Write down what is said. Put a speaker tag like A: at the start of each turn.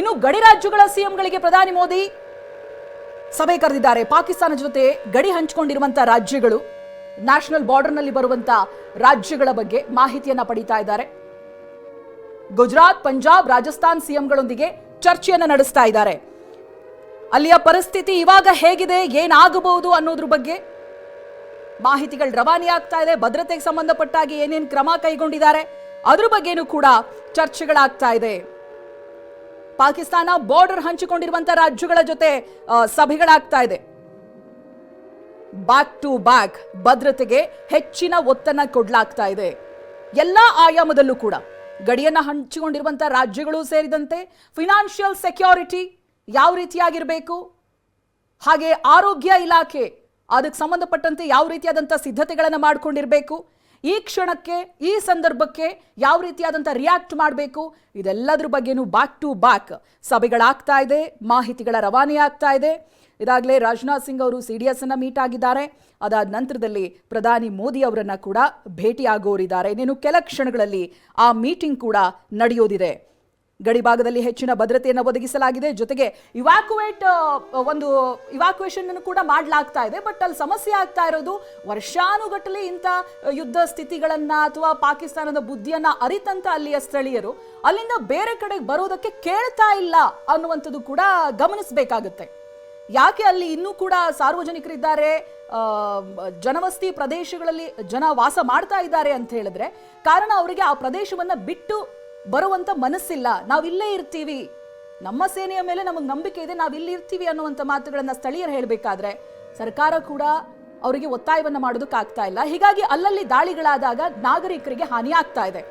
A: ಇನ್ನು ಗಡಿ ರಾಜ್ಯಗಳ ಸಿಎಂಗಳಿಗೆ ಪ್ರಧಾನಿ ಮೋದಿ ಸಭೆ ಕರೆದಿದ್ದಾರೆ. ಪಾಕಿಸ್ತಾನ ಜೊತೆ ಗಡಿ ಹಂಚಿಕೊಂಡಿರುವಂತಹ ರಾಜ್ಯಗಳು, ನ್ಯಾಷನಲ್ ಬಾರ್ಡರ್ನಲ್ಲಿ ಬರುವಂತ ರಾಜ್ಯಗಳ ಬಗ್ಗೆ ಮಾಹಿತಿಯನ್ನ ಪಡೀತಾ ಇದ್ದಾರೆ. ಗುಜರಾತ್, ಪಂಜಾಬ್, ರಾಜಸ್ಥಾನ್ ಸಿಎಂಗಳೊಂದಿಗೆ ಚರ್ಚೆಯನ್ನು ನಡೆಸ್ತಾ ಇದ್ದಾರೆ. ಅಲ್ಲಿಯ ಪರಿಸ್ಥಿತಿ ಇವಾಗ ಹೇಗಿದೆ, ಏನಾಗಬಹುದು ಅನ್ನೋದ್ರ ಬಗ್ಗೆ ಮಾಹಿತಿಗಳು ರವಾನೆ ಆಗ್ತಾ ಇದೆ. ಭದ್ರತೆಗೆ ಸಂಬಂಧಪಟ್ಟಾಗಿ ಏನೇನು ಕ್ರಮ ಕೈಗೊಂಡಿದ್ದಾರೆ, ಅದ್ರ ಬಗ್ಗೆನೂ ಕೂಡ ಚರ್ಚೆಗಳಾಗ್ತಾ ಇದೆ. ಪಾಕಿಸ್ತಾನ ಬಾರ್ಡರ್ ಹಂಚಿಕೊಂಡಿರುವಂತಹ ರಾಜ್ಯಗಳ ಜೊತೆ ಸಭೆಗಳಾಗ್ತಾ ಇದೆ. ಬ್ಯಾಕ್ ಟು ಬ್ಯಾಕ್ ಭದ್ರತೆಗೆ ಹೆಚ್ಚಿನ ಒತ್ತನ್ನ ಕೊಡಲಾಗ್ತಾ ಇದೆ. ಎಲ್ಲ ಆಯಾಮದಲ್ಲೂ ಕೂಡ ಗಡಿಯನ್ನ ಹಂಚಿಕೊಂಡಿರುವಂತಹ ರಾಜ್ಯಗಳು ಸೇರಿದಂತೆ ಫಿನಾನ್ಷಿಯಲ್ ಸೆಕ್ಯೂರಿಟಿ ಯಾವ ರೀತಿಯಾಗಿರಬೇಕು? ಹಾಗೆ ಆರೋಗ್ಯ ಇಲಾಖೆ, ಅದಕ್ಕೆ ಸಂಬಂಧಪಟ್ಟಂತೆ ಯಾವ ರೀತಿಯಾದಂಥ ಸಿದ್ಧತೆಗಳನ್ನು ಮಾಡ್ಕೊಂಡಿರಬೇಕು? ಈ ಕ್ಷಣಕ್ಕೆ, ಈ ಸಂದರ್ಭಕ್ಕೆ ಯಾವ ರೀತಿಯಾದಂಥ ರಿಯಾಕ್ಟ್ ಮಾಡಬೇಕು? ಇದೆಲ್ಲದ್ರ ಬಗ್ಗೆನೂ ಬ್ಯಾಕ್ ಟು ಬ್ಯಾಕ್ ಸಭೆಗಳಾಗ್ತಾ ಇದೆ, ಮಾಹಿತಿಗಳ ರವಾನೆ ಆಗ್ತಾ ಇದೆ. ಇದಾಗಲೇ ರಾಜನಾಥ್ ಸಿಂಗ್ ಅವರು ಸಿ ಡಿ ಎಸ್ ಅನ್ನ ಮೀಟ್ ಆಗಿದ್ದಾರೆ. ಅದಾದ ನಂತರದಲ್ಲಿ ಪ್ರಧಾನಿ ಮೋದಿ ಅವರನ್ನು ಕೂಡ ಭೇಟಿಯಾಗೋರಿದ್ದಾರೆ. ಇನ್ನೇನು ಕೆಲ ಕ್ಷಣಗಳಲ್ಲಿ ಆ ಮೀಟಿಂಗ್ ಕೂಡ ನಡೆಯೋದಿದೆ. ಗಡಿ ಭಾಗದಲ್ಲಿ ಹೆಚ್ಚಿನ ಭದ್ರತೆಯನ್ನು ಒದಗಿಸಲಾಗಿದೆ. ಜೊತೆಗೆ ಇವಾಕ್ಯುವೇಟ್ ಒಂದು ಇವಾಕ್ಯುಯೇಷನ್ ಕೂಡ ಮಾಡಲಾಗ್ತಾ ಇದೆ. ಬಟ್ ಅಲ್ಲಿ ಸಮಸ್ಯೆ ಆಗ್ತಾ ಇರೋದು ವರ್ಷಾನುಗಟ್ಟಲೆ ಇಂಥ ಯುದ್ಧ ಸ್ಥಿತಿಗಳನ್ನ ಅಥವಾ ಪಾಕಿಸ್ತಾನದ ಬುದ್ಧಿಯನ್ನ ಅರಿತಂತ ಅಲ್ಲಿಯ ಸ್ಥಳೀಯರು ಅಲ್ಲಿಂದ ಬೇರೆ ಕಡೆಗೆ ಬರೋದಕ್ಕೆ ಕೇಳ್ತಾ ಇಲ್ಲ ಅನ್ನುವಂಥದ್ದು ಕೂಡ ಗಮನಿಸಬೇಕಾಗುತ್ತೆ. ಯಾಕೆ ಅಲ್ಲಿ ಇನ್ನೂ ಕೂಡ ಸಾರ್ವಜನಿಕರಿದ್ದಾರೆ? ಜನವಸ್ತಿ ಪ್ರದೇಶಗಳಲ್ಲಿ ಜನ ವಾಸ ಮಾಡ್ತಾ ಇದ್ದಾರೆ ಅಂತ ಹೇಳಿದ್ರೆ ಕಾರಣ ಅವರಿಗೆ ಆ ಪ್ರದೇಶವನ್ನ ಬಿಟ್ಟು ಬರುವಂತ ಮನಸ್ಸಿಲ್ಲ. ನಾವಿಲ್ಲೇ ಇರ್ತೀವಿ. ನಮ್ಮ ಸೇನೆಯ ಮೇಲೆ ನಮಗೆ ನಂಬಿಕೆ ಇದೆ. ನಾವು ಇಲ್ಲಿ ಇರ್ತೀವಿ ಅನ್ನುವಂಥ ಮಾತುಗಳನ್ನು ಸ್ಥಳೀಯರು ಹೇಳಬೇಕಾದ್ರೆ ಸರ್ಕಾರ ಕೂಡ ಅವರಿಗೆ ಒತ್ತಾಯವನ್ನ ಮಾಡೋದಕ್ಕಾಗ್ತಾ ಇಲ್ಲ. ಹೀಗಾಗಿ ಅಲ್ಲಲ್ಲಿ ದಾಳಿಗಳಾದಾಗ ನಾಗರಿಕರಿಗೆ ಹಾನಿ ಆಗ್ತಾ ಇದೆ.